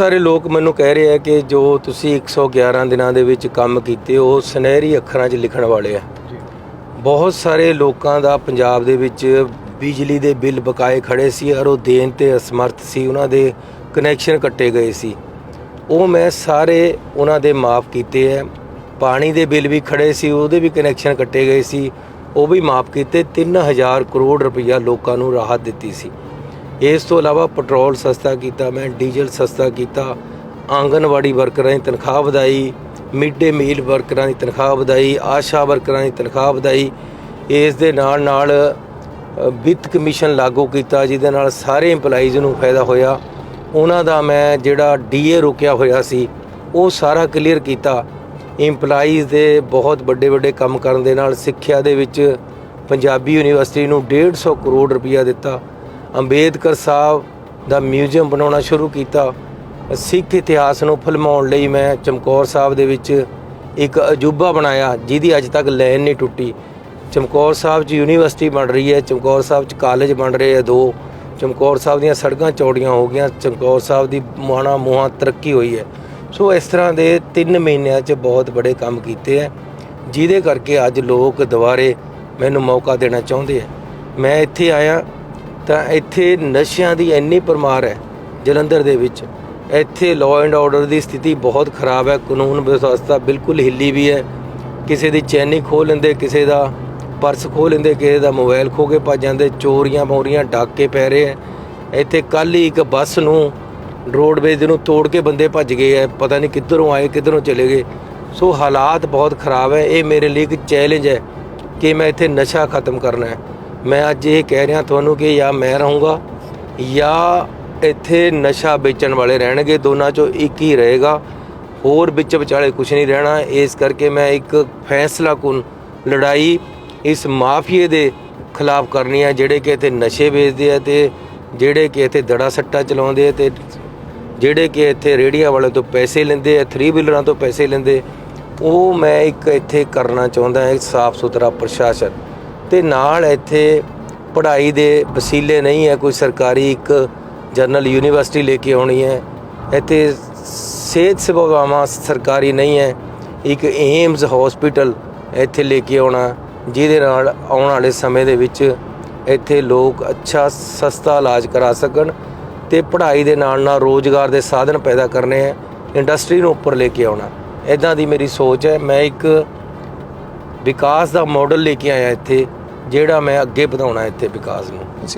ਸਾਰੇ ਲੋਕ ਮੈਨੂੰ ਕਹਿ ਰਹੇ ਆ ਕਿ ਜੋ ਤੁਸੀਂ 111 ਦਿਨਾਂ ਦੇ ਵਿੱਚ ਕੰਮ ਕੀਤੇ ਉਹ ਸੁਨਹਿਰੀ ਅੱਖਰਾਂ 'ਚ ਲਿਖਣ ਵਾਲੇ ਆ। ਬਹੁਤ ਸਾਰੇ ਲੋਕਾਂ ਦਾ ਪੰਜਾਬ ਦੇ ਵਿੱਚ ਬਿਜਲੀ ਦੇ ਬਿੱਲ ਬਕਾਏ ਖੜੇ ਸੀ ਔਰ ਉਹ ਦੇਣ ਤੇ ਅਸਮਰਥ ਸੀ ਉਹਨਾਂ ਦੇ ਕਨੈਕਸ਼ਨ ਕੱਟੇ ਗਏ ਸੀ। ਉਹ ਮੈਂ ਸਾਰੇ ਉਹਨਾਂ ਦੇ ਮਾਫ ਕੀਤੇ ਹੈ ਪਾਣੀ ਦੇ ਬਿੱਲ ਵੀ ਖੜੇ ਸੀ ਉਹਦੇ ਵੀ ਕਨੈਕਸ਼ਨ ਕੱਟੇ ਗਏ ਸੀ। ਉਹ ਵੀ ਮਾਫ ਕੀਤੇ 3000 ਕਰੋੜ ਰੁਪਈਆ ਲੋਕਾਂ ਨੂੰ ਰਾਹਤ ਦਿੱਤੀ ਸੀ। ਇਸ ਤੋਂ ਇਲਾਵਾ ਪੈਟਰੋਲ ਸਸਤਾ ਕੀਤਾ, ਮੈਂ ਡੀਜ਼ਲ ਸਸਤਾ ਕੀਤਾ, ਆਂਗਨਵਾੜੀ ਵਰਕਰਾਂ ਦੀ ਤਨਖਾਹ ਵਧਾਈ ਮਿਡ ਡੇ ਮੀਲ ਵਰਕਰਾਂ ਦੀ ਤਨਖਾਹ ਵਧਾਈ, ਆਸ਼ਾ ਵਰਕਰਾਂ ਦੀ ਤਨਖਾਹ ਵਧਾਈ। ਇਸ ਦੇ ਨਾਲ ਨਾਲ ਵਿੱਤ ਕਮਿਸ਼ਨ ਲਾਗੂ ਕੀਤਾ, ਜਿਹਦੇ ਨਾਲ ਸਾਰੇ EMPLOYEES ਨੂੰ ਫਾਇਦਾ ਹੋਇਆ। ਉਹਨਾਂ ਦਾ ਮੈਂ ਜਿਹੜਾ ਡੀਏ ਰੁਕਿਆ ਹੋਇਆ ਸੀ, ਉਹ ਸਾਰਾ ਕਲੀਅਰ ਕੀਤਾ। EMPLOYEES ਦੇ ਬਹੁਤ ਵੱਡੇ ਵੱਡੇ ਕੰਮ ਕਰਨ ਦੇ ਨਾਲ ਸਿੱਖਿਆ ਦੇ ਵਿੱਚ ਪੰਜਾਬੀ ਯੂਨੀਵਰਸਿਟੀ ਨੂੰ 150 ਕਰੋੜ ਰੁਪਇਆ ਦਿੱਤਾ। ਅੰਬੇਦਕਰ ਸਾਹਿਬ ਦਾ ਮਿਊਜ਼ੀਅਮ ਬਣਾਉਣਾ ਸ਼ੁਰੂ ਕੀਤਾ। ਸਿੱਖ ਇਤਿਹਾਸ ਨੂੰ ਫਿਲਮਾਉਣ ਲਈ ਮੈਂ ਚਮਕੌਰ ਸਾਹਿਬ ਦੇ ਵਿੱਚ ਇੱਕ ਅਜੂਬਾ ਬਣਾਇਆ, ਜਿਹਦੀ ਅੱਜ ਤੱਕ ਲਾਈਨ ਨਹੀਂ ਟੁੱਟੀ। ਚਮਕੌਰ ਸਾਹਿਬ 'ਚ ਯੂਨੀਵਰਸਿਟੀ ਬਣ ਰਹੀ ਹੈ, ਚਮਕੌਰ ਸਾਹਿਬ 'ਚ ਕਾਲਜ ਬਣ ਰਹੇ ਆ ਦੋ। ਚਮਕੌਰ ਸਾਹਿਬ ਦੀਆਂ ਸੜਕਾਂ ਚੌੜੀਆਂ ਹੋ ਗਈਆਂ, ਚਮਕੌਰ ਸਾਹਿਬ ਦੀ ਮੁਹਾਣਾ ਮੁਹਾਂ ਤਰੱਕੀ ਹੋਈ ਹੈ। ਸੋ ਇਸ ਤਰ੍ਹਾਂ ਦੇ 3 ਮਹੀਨਿਆਂ 'ਚ ਬਹੁਤ ਬੜੇ ਕੰਮ ਕੀਤੇ ਆ ਜਿਹਦੇ ਕਰਕੇ ਅੱਜ ਲੋਕ ਦੁਬਾਰੇ ਮੈਨੂੰ ਮੌਕਾ ਦੇਣਾ ਚਾਹੁੰਦੇ ਆ ਮੈਂ ਇੱਥੇ ਆਇਆ ਤਾਂ ਇੱਥੇ ਨਸ਼ਿਆਂ ਦੀ ਇੰਨੀ ਪਰਮਾਰ ਹੈ ਜਲੰਧਰ ਦੇ ਵਿੱਚ। ਇੱਥੇ ਲਾਅ ਐਂਡ ਆਰਡਰ ਦੀ ਸਥਿਤੀ ਬਹੁਤ ਖਰਾਬ ਹੈ, ਕਾਨੂੰਨ ਵਿਵਸਥਾ ਬਿਲਕੁਲ ਹਿੱਲੀ ਵੀ ਹੈ। ਕਿਸੇ ਦੀ ਚੈਨੀ ਖੋਹ ਲੈਂਦੇ, ਕਿਸੇ ਦਾ ਪਰਸ ਖੋਹ ਲੈਂਦੇ, ਕਿਸੇ ਦਾ ਮੋਬਾਈਲ ਖੋ ਕੇ ਭੱਜ ਜਾਂਦੇ, ਚੋਰੀਆਂ ਮੋਰੀਆਂ ਡਾਕੇ ਪੈ ਰਹੇ ਹੈ। ਇੱਥੇ ਕੱਲ ਹੀ ਇੱਕ ਬੱਸ ਨੂੰ ਰੋਡਵੇਜ਼ ਨੂੰ ਤੋੜ ਕੇ ਬੰਦੇ ਭੱਜ ਗਏ ਹੈ, ਪਤਾ ਨਹੀਂ ਕਿੱਧਰੋਂ ਆਏ, ਕਿੱਧਰੋਂ ਚਲੇ ਗਏ। ਸੋ ਹਾਲਾਤ ਬਹੁਤ ਖਰਾਬ ਹੈ, ਇਹ ਮੇਰੇ ਲਈ ਇੱਕ ਚੈਲੰਜ ਹੈ ਕਿ ਮੈਂ ਇੱਥੇ ਨਸ਼ਾ ਖਤਮ ਕਰਨਾ ਹੈ। ਮੈਂ ਅੱਜ ਇਹ ਕਹਿ ਰਿਹਾ ਤੁਹਾਨੂੰ ਕਿ ਜਾਂ ਮੈਂ ਰਹੂੰਗਾ ਜਾਂ ਇੱਥੇ ਨਸ਼ਾ ਵੇਚਣ ਵਾਲੇ ਰਹਿਣਗੇ, ਦੋਨਾਂ ਚੋਂ ਇੱਕ ਹੀ ਰਹੇਗਾ। ਹੋਰ ਵਿੱਚ ਵਿਚਾਲੇ ਕੁਝ ਨਹੀਂ ਰਹਿਣਾ। ਇਸ ਕਰਕੇ ਮੈਂ ਇੱਕ ਫੈਸਲਾ ਕੁਨ ਲੜਾਈ ਇਸ ਮਾਫੀਏ ਦੇ ਖਿਲਾਫ ਕਰਨੀ ਹੈ, ਜਿਹੜੇ ਕਿ ਇੱਥੇ ਨਸ਼ੇ ਵੇਚਦੇ ਆ ਤੇ ਜਿਹੜੇ ਕਿ ਇੱਥੇ ਦੜਾ ਸੱਟਾ ਚਲਾਉਂਦੇ ਆ ਤੇ ਜਿਹੜੇ ਕਿ ਇੱਥੇ ਰੇੜੀਆਂ ਵਾਲੇ ਤੋਂ ਪੈਸੇ ਲੈਂਦੇ ਆ 3 ਵੀਲਰਾਂ ਤੋਂ ਪੈਸੇ ਲੈਂਦੇ। ਉਹ ਮੈਂ ਇੱਕ ਇੱਥੇ ਕਰਨਾ ਚਾਹੁੰਦਾ ਹਾਂ ਸਾਫ਼ ਸੁਥਰਾ ਪ੍ਰਸ਼ਾਸਨ। ਤੇ ਨਾਲ ਇੱਥੇ ਪੜ੍ਹਾਈ ਦੇ ਵਸੀਲੇ ਨਹੀਂ ਹੈ, ਕੋਈ ਸਰਕਾਰੀ ਇੱਕ ਜਨਰਲ ਯੂਨੀਵਰਸਿਟੀ ਲੈ ਕੇ ਆਉਣੀ ਹੈ। ਇੱਥੇ ਸਿਹਤ ਸੇਵਾਵਾਂ ਸਰਕਾਰੀ ਨਹੀਂ ਹੈ, ਇੱਕ ਏਮਸ ਹਸਪੀਟਲ ਇੱਥੇ ਲੈ ਕੇ ਆਉਣਾ, ਜਿਹਦੇ ਨਾਲ ਆਉਣ ਵਾਲੇ ਸਮੇਂ ਦੇ ਵਿੱਚ ਇੱਥੇ ਲੋਕ ਅੱਛਾ, ਸਸਤਾ ਇਲਾਜ ਕਰਾ ਸਕਣ ਤੇ ਪੜ੍ਹਾਈ ਦੇ ਨਾਲ ਨਾਲ ਰੋਜ਼ਗਾਰ ਦੇ ਸਾਧਨ ਪੈਦਾ ਕਰਨੇ ਹੈ, ਇੰਡਸਟਰੀ ਨੂੰ ਉੱਪਰ ਲੈ ਕੇ ਆਉਣਾ। ਇਦਾਂ ਦੀ ਮੇਰੀ ਸੋਚ ਹੈ। ਮੈਂ ਇੱਕ ਵਿਕਾਸ ਦਾ ਮਾਡਲ ਲੈ ਕੇ ਆਇਆ ਇੱਥੇ। ਜਿਹੜਾ ਮੈਂ ਅੱਗੇ ਵਧਾਉਣਾ ਇੱਥੇ ਵਿਕਾਸ ਨੂੰ।